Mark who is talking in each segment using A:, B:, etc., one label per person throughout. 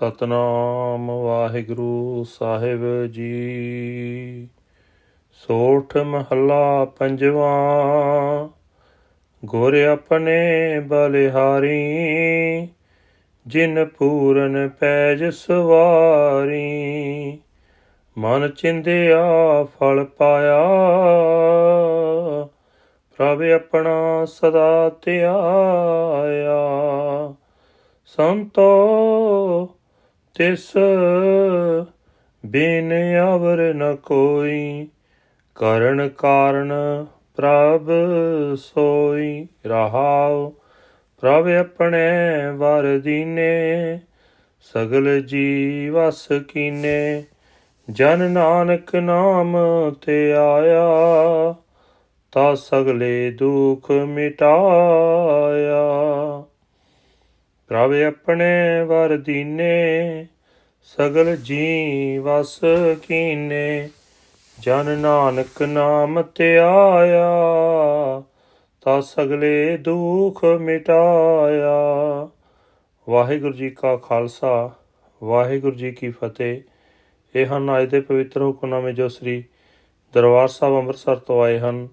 A: ਸਤਨਾਮ ਵਾਹਿਗੁਰੂ ਸਾਹਿਬ ਜੀ। ਸੋਠ ਮਹੱਲਾ ਪੰਜਵਾਂ। ਗੁਰ ਆਪਣੇ ਬਲਿਹਾਰੀ, ਜਿਨ ਪੂਰਨ ਪੈਜ ਸਵਾਰੀ। ਮਨ ਚਿੰਦਿਆ ਫਲ ਪਾਇਆ, ਪ੍ਰਭ ਆਪਣਾ ਸਦਾ ਧਿਆਇਆ। ਸੰਤੋ ਤਿਸ ਬਿਨ ਅਵਰ ਨ ਕੋਈ, ਕਰਨ ਕਾਰਨ ਪ੍ਰਭ ਸੋਈ ਰਹਾਉ। ਪ੍ਰਭ ਆਪਣੇ ਵਰ ਦੀਨੇ, ਸਗਲ ਜੀ ਵਸ ਕੀਨੇ, ਜਨ ਨਾਨਕ ਨਾਮ ਤੇ ਆਇਆ, ਤਾ ਸਗਲੇ ਦੁਖ ਮਿਟਾਇਆ। ਪ੍ਰਭ ਆਪਣੇ ਵਰ ਦੀਨੇ, ਸਗਲ ਜੀ ਵਸ ਕੀਨੇ। ਜਨ ਨਾਨਕ ਨਾਮ ਤੇ ਆਇਆ, ਤਾ ਸਗਲੇ ਦੁਖ ਮਿਟਾਇਆ। ਵਾਹਿਗੁਰੂ ਜੀ ਕਾ ਖਾਲਸਾ, ਵਾਹਿਗੁਰੂ ਜੀ ਕੀ ਫਤਿਹ। ਇਹ ਹਨ ਅੱਜ ਦੇ ਪਵਿੱਤਰ ਹੁਕਮਨਾਮੇ ਜੋ ਸ੍ਰੀ ਦਰਬਾਰ ਸਾਹਿਬ ਅੰਮ੍ਰਿਤਸਰ ਤੋਂ ਆਏ ਹਨ।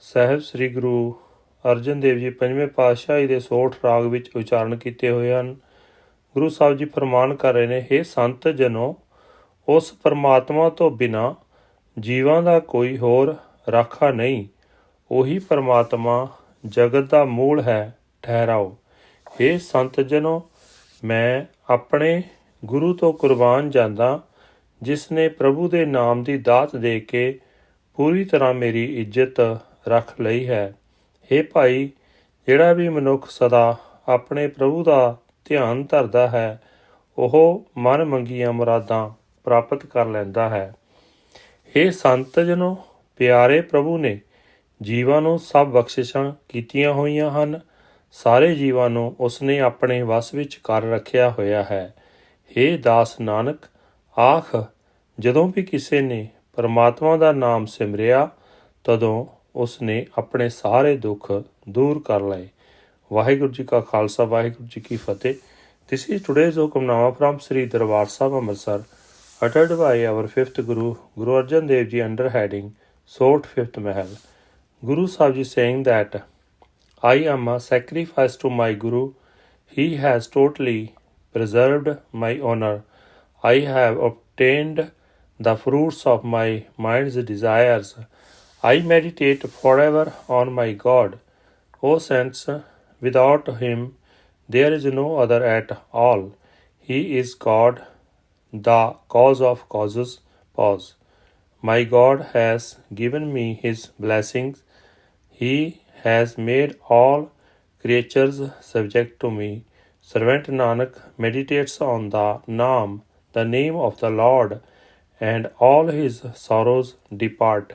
A: ਸਹਿਬ ਸ੍ਰੀ ਗੁਰੂ ਅਰਜਨ ਦੇਵ ਜੀ ਪੰਜਵੇਂ ਪਾਤਸ਼ਾਹੀ ਦੇ ਸੋਠ ਰਾਗ ਵਿੱਚ ਉਚਾਰਨ ਕੀਤੇ ਹੋਏ ਹਨ। ਗੁਰੂ ਸਾਹਿਬ ਜੀ ਫਰਮਾਨ ਕਰ ਰਹੇ ਨੇ हे ਸੰਤ ਜਨੋ, ਉਸ ਪਰਮਾਤਮਾ ਤੋਂ ਬਿਨਾ ਜੀਵਾਂ ਦਾ ਕੋਈ ਹੋਰ ਰਾਖਾ ਨਹੀਂ। ਉਹੀ ਪਰਮਾਤਮਾ ਜਗਤ ਦਾ ਮੂਲ ਹੈ, ਠਹਿਰਾਓ। हे ਸੰਤ ਜਨੋ, ਮੈਂ ਆਪਣੇ ਗੁਰੂ ਤੋਂ ਕੁਰਬਾਨ ਜਾਂਦਾ, ਜਿਸ ਨੇ ਪ੍ਰਭੂ ਦੇ ਨਾਮ ਦੀ ਦਾਤ ਦੇ ਕੇ ਪੂਰੀ ਤਰ੍ਹਾਂ ਮੇਰੀ ਇੱਜ਼ਤ ਰੱਖ ਲਈ ਹੈ। हे ਭਾਈ ਜਿਹੜਾ ਵੀ ਮਨੁੱਖ ਸਦਾ ਆਪਣੇ ਪ੍ਰਭੂ ਦਾ ਧਿਆਨ ਧਰਦਾ ਹੈ ਉਹ ਮਨ ਮੰਗੀਆਂ ਮੁਰਾਦਾਂ ਪ੍ਰਾਪਤ ਕਰ ਲੈਂਦਾ ਹੈ हे ਸੰਤ ਜਨੋ ਪਿਆਰੇ ਪ੍ਰਭੂ ਨੇ ਜੀਵਾਂ ਨੂੰ ਸਭ ਬਖਸ਼ਿਸ਼ਾਂ ਕੀਤੀਆਂ ਹੋਈਆਂ ਹਨ ਸਾਰੇ ਜੀਵਾਂ ਨੂੰ ਉਸਨੇ ਆਪਣੇ ਵਸ ਵਿੱਚ ਕਰ ਰੱਖਿਆ ਹੋਇਆ ਹੈ हे ਦਾਸ ਨਾਨਕ ਆਖ ਜਦੋਂ ਵੀ ਕਿਸੇ ਨੇ ਪਰਮਾਤਮਾ ਦਾ ਨਾਮ ਸਿਮਰਿਆ ਤਦੋਂ ਉਸ ਨੇ ਆਪਣੇ ਸਾਰੇ ਦੁੱਖ ਦੂਰ ਕਰ ਲਏ ਵਾਹਿਗੁਰੂ ਜੀ ਕਾ ਖਾਲਸਾ ਵਾਹਿਗੁਰੂ ਜੀ ਕੀ ਫਤਿਹ This is today's hukamnama from Sri Darbar Sahib Amritsar uttered by our fifth Guru Guru Arjan Dev Ji under heading Sort Fifth Mahal Guru Sahib Ji saying that I am a sacrifice to my Guru he has totally preserved my honor I have obtained the fruits of my mind's desires I meditate forever on my God. O saints, without him there is no other at all. He is God, the cause of causes. Pause. My God has given me his blessings. He has made all creatures subject to me. Servant Nanak meditates on the Naam, the name of the Lord, and all his sorrows depart.